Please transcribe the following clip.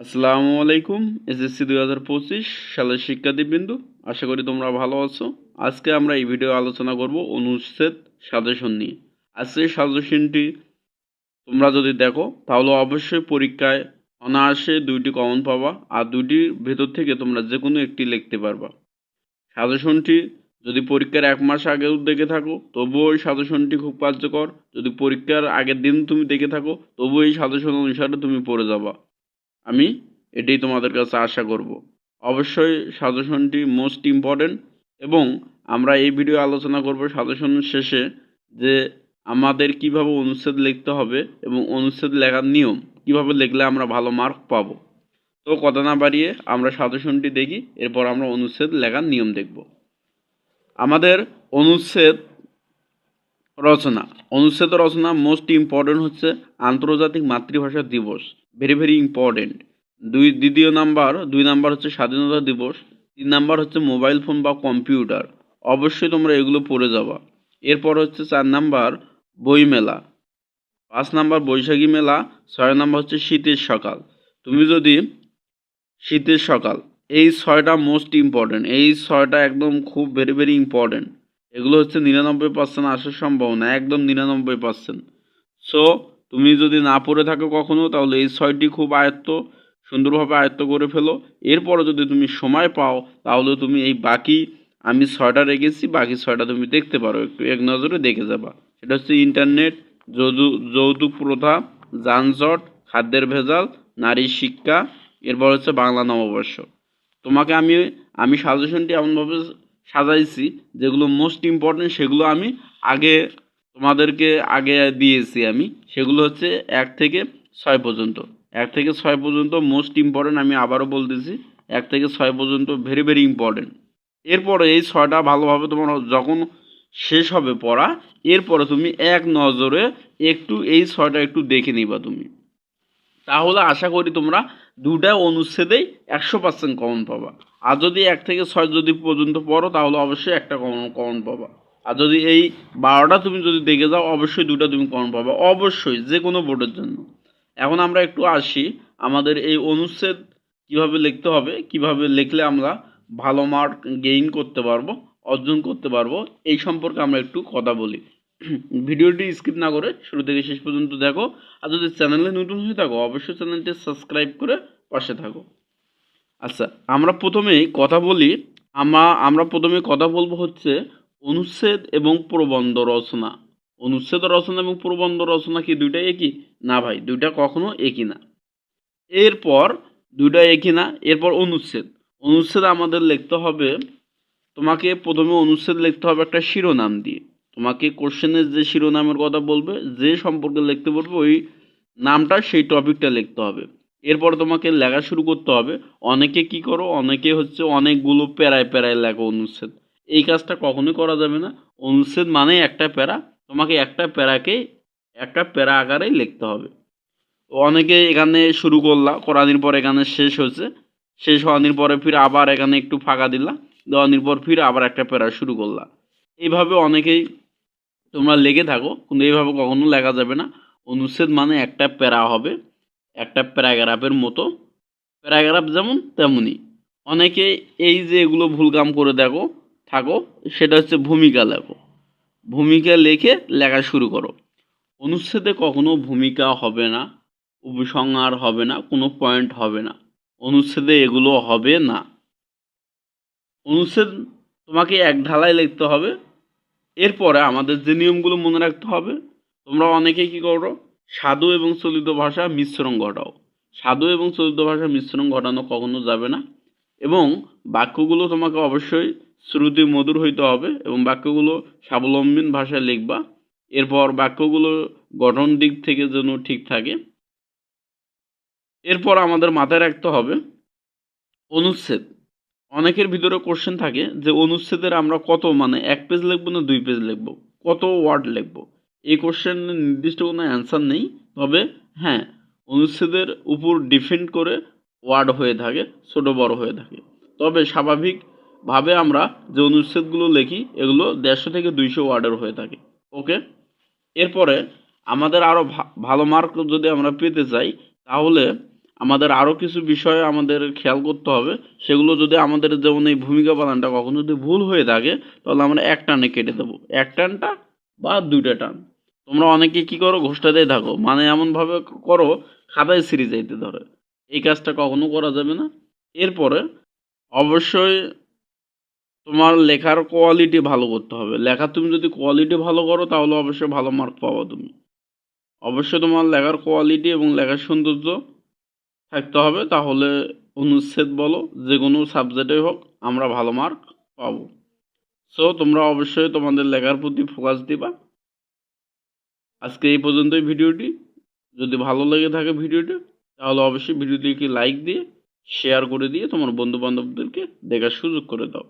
আসসালামু আলাইকুম, এসএসসি দুই হাজার পঁচিশ সালের শিক্ষার্থীবৃন্দু, আশা করি তোমরা ভালো আছো। আজকে আমরা এই ভিডিও আলোচনা করব অনুচ্ছেদ সাজেশন নিয়ে। আজকের সাজেশনটি তোমরা যদি দেখো, তাহলে অবশ্যই পরীক্ষায় অনায়াসে দুইটি কমন পাবা আর দুইটির ভেতর থেকে তোমরা যে কোনো একটি লিখতে পারবা। সাজেশনটি যদি পরীক্ষার এক মাস আগেও দেখে থাকো, তবুও এই সাজেশনটি খুব কার্যকর। যদি পরীক্ষার আগের দিন তুমি দেখে থাকো, তবুও এই সাজেশন অনুসারে তুমি পড়ে যাবা। আমি এটাই তোমাদের কাছে আশা করব। অবশ্যই সাজেশনটি মোস্ট ইম্পর্টেন্ট এবং আমরা এই ভিডিও আলোচনা করব সাজেশন শেষে যে আমাদের কীভাবে অনুচ্ছেদ লিখতে হবে এবং অনুচ্ছেদ লেখার নিয়ম কীভাবে লিখলে আমরা ভালো মার্ক পাবো। তো কথা না বাড়িয়ে আমরা সাজেশনটি দেখি, এরপর আমরা অনুচ্ছেদ লেখার নিয়ম দেখব। আমাদের অনুচ্ছেদ রচনা। অনুচ্ছেদ রচনা মোস্ট ইম্পর্টেন্ট হচ্ছে আন্তর্জাতিক মাতৃভাষা দিবস। ভেরি ভেরি ইম্পর্টেন্ট দুই, দ্বিতীয় নাম্বার, দুই নাম্বার হচ্ছে স্বাধীনতা দিবস। তিন নাম্বার হচ্ছে মোবাইল ফোন বা কম্পিউটার অবশ্যই তোমরা এগুলো পড়ে যাবা। এরপর হচ্ছে চার নাম্বার, বইমেলা। পাঁচ নাম্বার, বৈশাখী মেলা। ছয় নাম্বার হচ্ছে শীতের সকাল। তুমি যদি শীতের সকাল, এই ছয়টা মোস্ট ইম্পর্টেন্ট এই ছয়টা একদম খুব ভেরি ভেরি ইম্পর্টেন্ট এগুলো হচ্ছে নিরানব্বই পার্সেন্ট আসার সম্ভাবনা, একদম নিরানব্বই পার্সেন্ট সো তুমি যদি না পড়ে থাকো কখনো, তাহলে এই ছয়টি খুব আয়ত্ত, সুন্দরভাবে আয়ত্ত করে ফেলো। এরপরে যদি তুমি সময় পাও, তাহলে তুমি এই বাকি, আমি ছয়টা রেখেছি, বাকি ছয়টা তুমি দেখতে পারো, একটু এক নজরে দেখে যাবা। সেটা হচ্ছে ইন্টারনেট যৌতু যৌতুক প্রথা, যানজট, খাদ্যের ভেজাল নারী শিক্ষা, এরপর হচ্ছে বাংলা নববর্ষ। তোমাকে আমি আমি সাজেশনটি এমনভাবে সাজাইছি, যেগুলো মোস্ট ইম্পর্টেন্ট সেগুলো আমি আগে তোমাদেরকে আগে দিয়েছি আমি। সেগুলো হচ্ছে এক থেকে ছয় পর্যন্ত। এক থেকে ছয় পর্যন্ত মোস্ট ইম্পর্টেন্ট আমি আবারও বলতেছি, এক থেকে ছয় পর্যন্ত ভেরি ভেরি ইম্পর্টেন্ট এরপরে এই ছয়টা ভালোভাবে তোমার যখন শেষ হবে পড়া, এরপরে তুমি এক নজরে একটু এই ছয়টা একটু দেখে নিবা তুমি। তাহলে আশা করি তোমরা দুটা অনুচ্ছেদেই একশো পার্সেন্ট কমন পাবা। আর যদি এক থেকে ছয় যদি পর্যন্ত পড়ো, তাহলে অবশ্যই একটা কমন কমন পাবা। আর যদি এই বারোটা তুমি যদি দেখে যাও, অবশ্যই দুটা তুমি কমন পাবা। অবশ্যই যে কোনো বোর্ডের জন্য। এখন আমরা একটু আসি আমাদের এই অনুচ্ছেদ কীভাবে লিখতে হবে, কীভাবে লিখলে আমরা ভালো মার্ক গেইন করতে পারব, অর্জন করতে পারব, এই সম্পর্কে আমরা একটু কথা বলি। ভিডিওটি স্কিপ না করে শুরু থেকে শেষ পর্যন্ত দেখো। আর যদি চ্যানেলে নতুন হয়ে থাকো, অবশ্যই চ্যানেলটি সাবস্ক্রাইব করে পাশে থাকো। আচ্ছা আমরা প্রথমেই কথা বলি, আমা, আমরা প্রথমে কথা বলব হচ্ছে অনুচ্ছেদ এবং প্রবন্ধ রচনা। অনুচ্ছেদ, রচনা এবং প্রবন্ধ রচনা কি দুইটা একই? না ভাই, দুইটা কখনো একই না। এরপর দুইটা একই না, এরপর অনুচ্ছেদ। অনুচ্ছেদ আমাদের লিখতে হবে, তোমাকে প্রথমে অনুচ্ছেদ লিখতে হবে একটা শিরোনাম দিয়ে। তোমাকে কোশ্চেনের যে শিরোনামের কথা বলবে, যে সম্পর্কে লিখতে বলবে, ওই নামটা সেই টপিকটা লিখতে হবে। এরপর তোমাকে লেখা শুরু করতে হবে, অনেকে কি করো, অনেকে হচ্ছে অনেকগুলো প্যারায় প্যারায় লেখো অনুচ্ছেদ। এই কাজটা কখনোই করা যাবে না। অনুচ্ছেদ মানে একটা প্যারা, তোমাকে একটা প্যারাকে একটা প্যারা আকারেই লিখতে হবে। অনেকে এখানে শুরু করলা করাদিন পর এখানে শেষ হয়েছে। শেষ হওয়ার পরে ফির আবার এখানে একটু ফাঁকা দিলা দেওয়ানির পর ফির আবার একটা প্যারা শুরু করলা। এইভাবে অনেকেই তোমরা লেগে থাকো, কিন্তু এইভাবে কখনো লেখা যাবে না। অনুচ্ছেদ মানে একটা প্যারা হবে, একটা প্যারাগ্রাফের মতো। প্যারাগ্রাফ যেমন তেমনই। অনেকে এই যে এগুলো ভুল কাম করে দেখো, থাকো, সেটা হচ্ছে ভূমিকা লেখো। ভূমিকা লেখে লেখা শুরু করো। অনুচ্ছেদে কখনো ভূমিকা হবে না, উপসংহার হবে না, কোনো পয়েন্ট হবে না। অনুচ্ছেদে এগুলো হবে না। অনুচ্ছেদ তোমাকে এক ঢালাই লিখতে হবে এরপরে আমাদের যে নিয়মগুলো মনে রাখতে হবে, তোমরা অনেকেই কী করো? সাধু এবং চলিত ভাষা মিশ্রণ ঘটাও। সাধু এবং চলিত ভাষা মিশ্রণ ঘটানো কখনো যাবে না এবং বাক্যগুলো তোমাকে অবশ্যই শ্রুতি মধুর হইতে হবে এবং বাক্যগুলো স্বাবলম্বীন ভাষায় লিখবা। এরপর বাক্যগুলো গঠন দিক থেকে যেন ঠিক থাকে। এরপর আমাদের মাথায় রাখতে হবে অনুচ্ছেদ। অনেকের ভিতরে কোশ্চেন থাকে যে, অনুচ্ছেদের আমরা কত মানে এক পেজ লিখব না দুই পেজ লিখব? কত ওয়ার্ড লিখব? এই কোশ্চেনের নির্দিষ্ট কোনো অ্যান্সার নেই। তবে হ্যাঁ অনুচ্ছেদের উপর ডিপেন্ড করে ওয়ার্ড হয়ে থাকে, ছোট বড় হয়ে থাকে। তবে স্বাভাবিকভাবে আমরা যে অনুচ্ছেদগুলো লিখি, এগুলো দেড়শো থেকে দুইশো ওয়ার্ডের হয়ে থাকে। ওকে এরপরে আমাদের আরও ভালো মার্ক যদি আমরা পেতে চাই, তাহলে আমাদের আরও কিছু বিষয় আমাদের খেয়াল করতে হবে। সেগুলো যদি আমাদের যেমন এই ভূমিকা পালনটা কখনো যদি ভুল হয়ে থাকে, তাহলে আমরা এক টানে কেটে দেবো। এক টানটা বা দুইটা টান। তোমরা অনেকে কি করো ঘোষটাতেই থাকো। মানে এমনভাবে করো খাতায় সিরিজ যাইতে ধরে। এই কাজটা কখনো করা যাবে না। এরপরে অবশ্যই তোমার লেখার কোয়ালিটি ভালো করতে হবে। লেখা তুমি যদি কোয়ালিটি ভালো করো, তাহলে অবশ্যই ভালো মার্ক পাবো তুমি। অবশ্যই তোমার লেখার কোয়ালিটি এবং লেখার সৌন্দর্য থাকতে হবে, তাহলে অনুচ্ছেদ বলো, যে কোনো সাবজেক্টেই হোক, আমরা ভালো মার্ক পাবো। সো তোমরা অবশ্যই তোমাদের লেখার প্রতি ফোকাস দিবা। আজকে এই পর্যন্তই ভিডিওটি। যদি ভালো লেগে থাকে ভিডিওটি, তাহলে অবশ্যই ভিডিওটিকে লাইক দিয়ে শেয়ার করে দিয়ে তোমার বন্ধু বান্ধবদেরকে দেখার সুযোগ করে দাও।